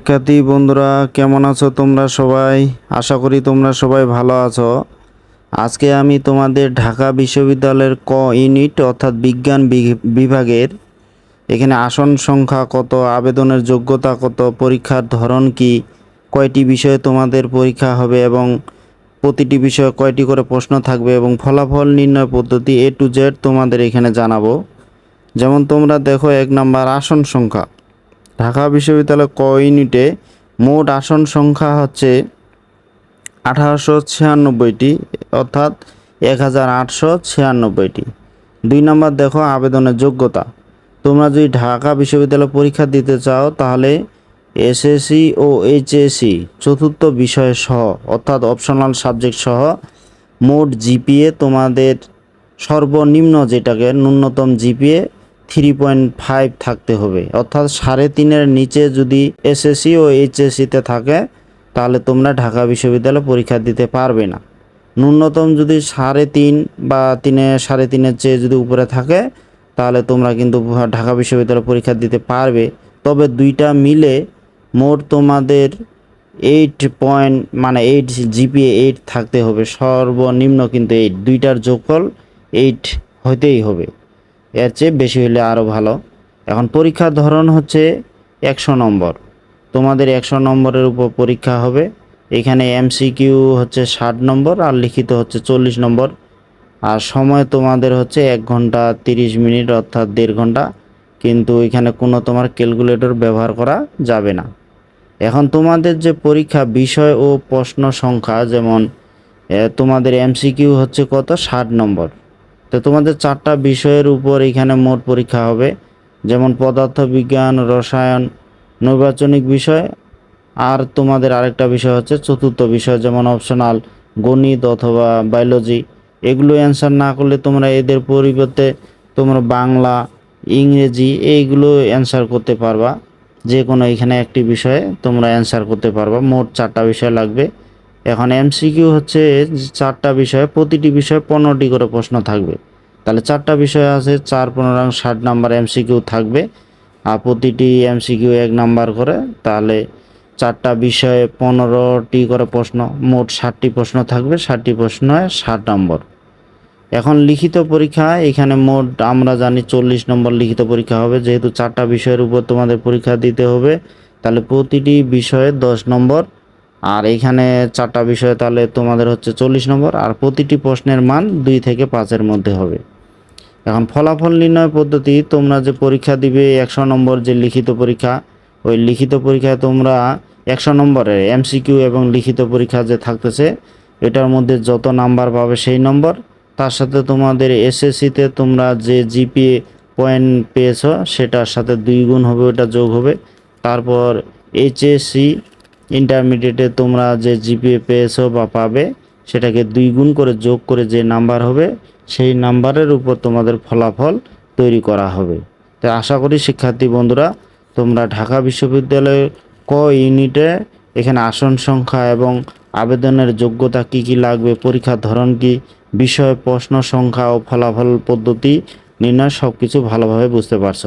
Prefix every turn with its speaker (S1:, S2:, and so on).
S1: শিক্ষার্থী বন্ধুরা, কেমন আছো তোমরা সবাই? আশা করি তোমরা সবাই ভালো আছো। আজকে আমি তোমাদের ঢাকা বিশ্ববিদ্যালয়ের ক ইউনিট, অর্থাৎ বিজ্ঞান বিভাগের, এখানে আসন সংখ্যা কত, আবেদনের যোগ্যতা কত, পরীক্ষার ধরন কি, কয়টি বিষয়ে তোমাদের পরীক্ষা হবে এবং প্রতিটি বিষয়ে কয়টি করে প্রশ্ন থাকবে এবং ফলাফল নির্ণয় পদ্ধতি এ টু জেড তোমাদের এখানে জানাব। যেমন তোমরা দেখো, এক নাম্বার আসন সংখ্যা। ঢাকা বিশ্ববিদ্যালয় ক ইউনিটে মোট আসন সংখ্যা হচ্ছে আঠারোশো ছিয়ানব্বইটি, অর্থাৎ এক হাজার আটশো ছিয়ানব্বইটি। দুই নম্বর দেখো আবেদনের যোগ্যতা। তোমরা যদি ঢাকা বিশ্ববিদ্যালয় পরীক্ষা দিতে চাও, তাহলে এসএসসি ও এইচএসসি চতুর্থ বিষয় সহ, অর্থাৎ অপশনাল সাবজেক্ট সহ, মোট জিপিএ তোমাদের সর্বনিম্ন যেটাকে ন্যূনতম জিপিএ থ্রি পয়েন্ট ফাইভ থাকতে হবে। অর্থাৎ সাড়ে তিনের নিচে যদি এসএসসি ও এইচএসসিতে থাকে, তাহলে তোমরা ঢাকা বিশ্ববিদ্যালয়ে পরীক্ষা দিতে পারবে না। ন্যূনতম যদি সাড়ে তিন বা তিনে, সাড়ে তিনের চেয়ে যদি উপরে থাকে, তাহলে তোমরা কিন্তু ঢাকা বিশ্ববিদ্যালয়ে পরীক্ষা দিতে পারবে। তবে দুইটা মিলে মোট তোমাদের এইট পয়েন্ট মানে এইট জিপিএ এইট থাকতে হবে। সর্বনিম্ন কিন্তু এইট দুইটার যোগফল এইট হইতেই হবে। এর চেয়ে বেশি হলে আরও ভালো। এখন পরীক্ষার ধরন হচ্ছে একশো নম্বর। তোমাদের একশো নম্বরের উপর পরীক্ষা হবে। এখানে এমসিকিউ হচ্ছে ষাট নম্বর আর লিখিত হচ্ছে চল্লিশ নম্বর। আর সময় তোমাদের হচ্ছে এক ঘণ্টা তিরিশ মিনিট অর্থাৎ দেড় ঘণ্টা। কিন্তু এখানে কোনো তোমার ক্যালকুলেটর ব্যবহার করা যাবে না। এখন তোমাদের যে পরীক্ষা বিষয় ও প্রশ্ন সংখ্যা, যেমন তোমাদের এমসিকিউ হচ্ছে কত? ষাট নম্বর। তো তোমাদের চারটা বিষয়ের উপর এখানে মোট পরীক্ষা হবে। যেমন পদার্থবিজ্ঞান, রসায়ন, নৈর্বাচনিক বিষয়, আর তোমাদের আরেকটা বিষয় হচ্ছে চতুর্থ বিষয়, যেমন অপশনাল গণিত অথবা বায়োলজি এগুলো অ্যান্সার না করলে তোমরা এদের পরিবর্তে তোমরা বাংলা, ইংরেজি এইগুলো অ্যান্সার করতে পারবা। যে কোনো এখানে একটি বিষয়ে তোমরা অ্যান্সার করতে পারবা। মোট চারটা বিষয় লাগবে। এখন এমসিকিউ হচ্ছে চারটা বিষয়ে, প্রতিটি বিষয়ে পনেরোটি করে প্রশ্ন থাকবে। তাহলে চারটা বিষয় আছে, চার, পনেরো ষাট নাম্বার এমসিকিউ থাকবে। আর প্রতিটি এমসিকিউ এক নাম্বার করে, তাহলে চারটা বিষয়ে পনেরোটি করে প্রশ্ন, মোট ষাটটি প্রশ্ন থাকবে, ষাটটি প্রশ্নে ষাট নম্বর। এখন লিখিত পরীক্ষা, এখানে মোট আমরা জানি চল্লিশ নম্বর লিখিত পরীক্ষা হবে, যেহেতু চারটা বিষয়ের উপর তোমাদের পরীক্ষা দিতে হবে, তাহলে প্রতিটি বিষয়ে দশ নম্বর আর এখানে চারটা বিষয় তাহলে তোমাদের হচ্ছে চল্লিশ নম্বর, আর প্রতিটি প্রশ্নের মান দুই থেকে পাঁচের মধ্যে হবে। এখন ফলাফল নির্ণয় পদ্ধতি, তোমরা যে পরীক্ষা দিবে একশো নম্বর যে লিখিত পরীক্ষা, ওই লিখিত পরীক্ষায় তোমরা একশো নম্বরের এমসিকিউ এবং লিখিত পরীক্ষা যে থাকতেছে, এটার মধ্যে যত নাম্বার পাবে সেই নম্বর। তার সাথে তোমাদের এসএসসিতে তোমরা যে জিপিএ পয়েন্ট পেয়েছ, সেটার সাথে দুই গুণ হবে, ওটা যোগ হবে। তারপর এইচএসসি ইন্টারমিডিয়েটে তোমরা যে জিপিএ পেয়েছ বা পাবে, সেটাকে দুই গুণ করে যোগ করে যে নাম্বার হবে, সেই নাম্বারের উপর তোমাদের ফলাফল তৈরি করা হবে। তাই আশা করি শিক্ষার্থী বন্ধুরা, তোমরা ঢাকা বিশ্ববিদ্যালয়ের ক ইউনিটে এখানে আসন সংখ্যা এবং আবেদনের যোগ্যতা কি কি লাগবে, পরীক্ষার ধরন কি, বিষয়, প্রশ্ন সংখ্যা ও ফলাফল পদ্ধতি নির্ণয় সব কিছু ভালোভাবে বুঝতে পারছ।